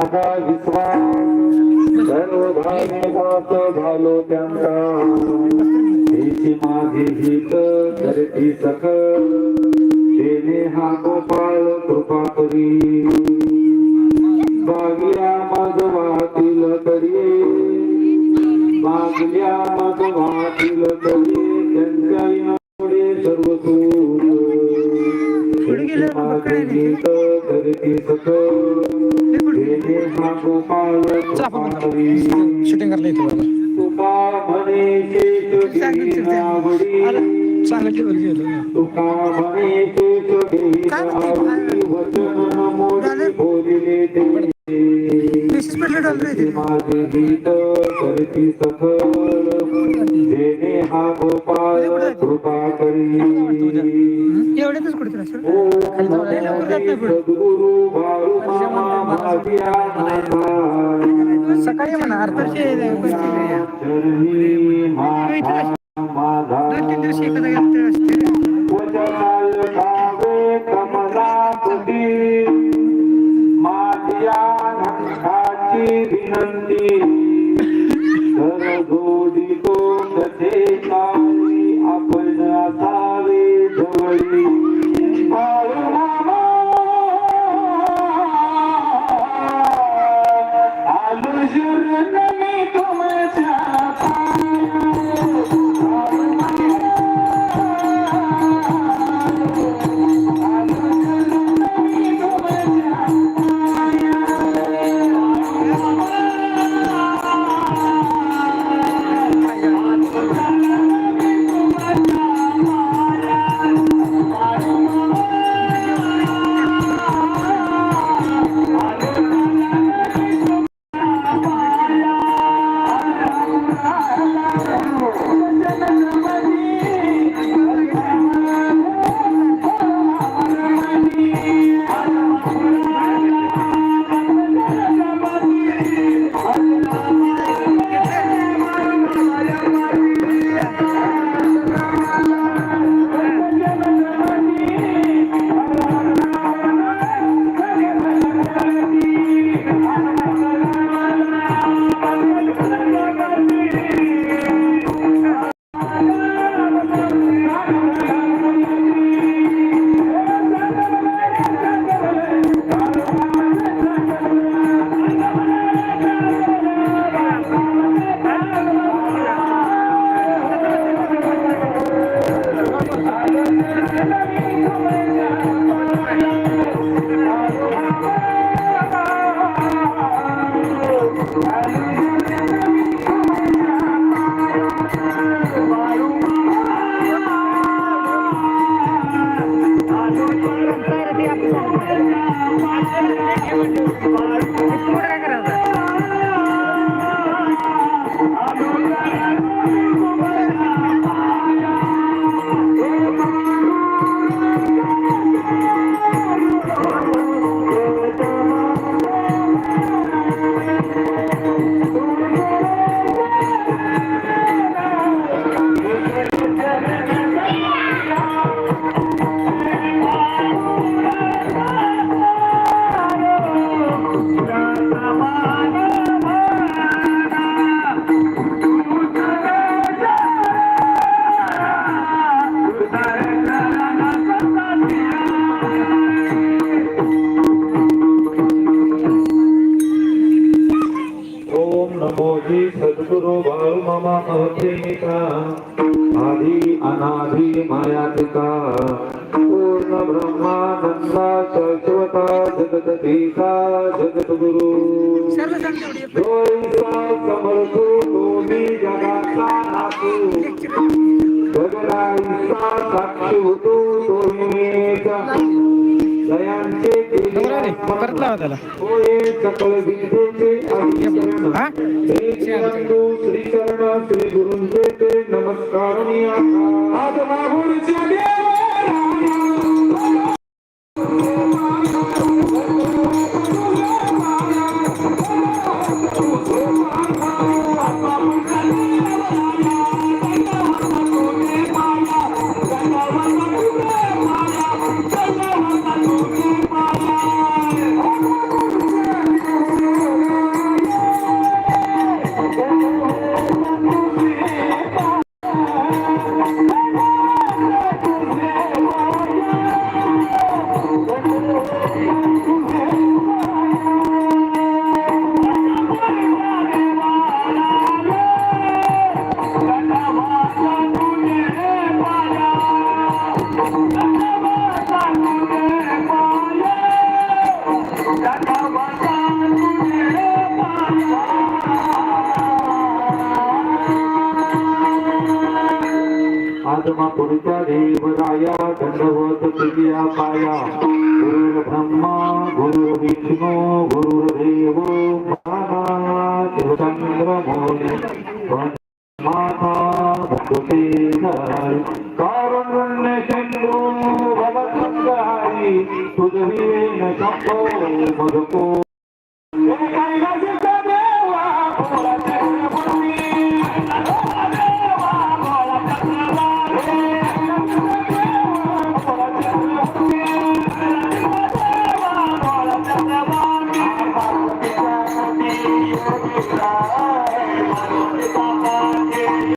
माझा विश्वास. सर्व भावे दास झालो त्यांचा. हेची माझी हित करती सकल. देणे हा गोपाळ कृपा करी. बागल्या मग वाहतील तरी मागल्या मग वाहतील तरी त्यांच्या सर्व सूर माझे गीत धरती सकल. शूटिंग आवडी चांगलं टेबल गेलं देणे हा गोपाळ कृपा करी. एवढ्यातच कुठे. सद्गुरु बाळू मामा सकाळी म्हणा माझा नमो सद्गुरु भाव मम महत्त्वेनिका आधी अनाधी मायातिका पूर्ण ब्रह्मानंदा शाश्वता जगदीका जगद्गुरु सर्व सांग तेवढी जोईसा समर्थो दोन्ही जगाचा नातू। जगदाईसा साक्षी होतो दोन्हीचा दयांचे परत लावा त्याला. हा? श्री ते नमस्कार आत्मापुरुषा देवराया दंडवत तुझ्या पाया. गुरुर् ब्रह्मा गुरुर्विष्णू गुरुर्देव चंद्र मोरे माता भगवते हर कारुण्य सिंधू भवसंहारी तुझे न शंभो मधुको.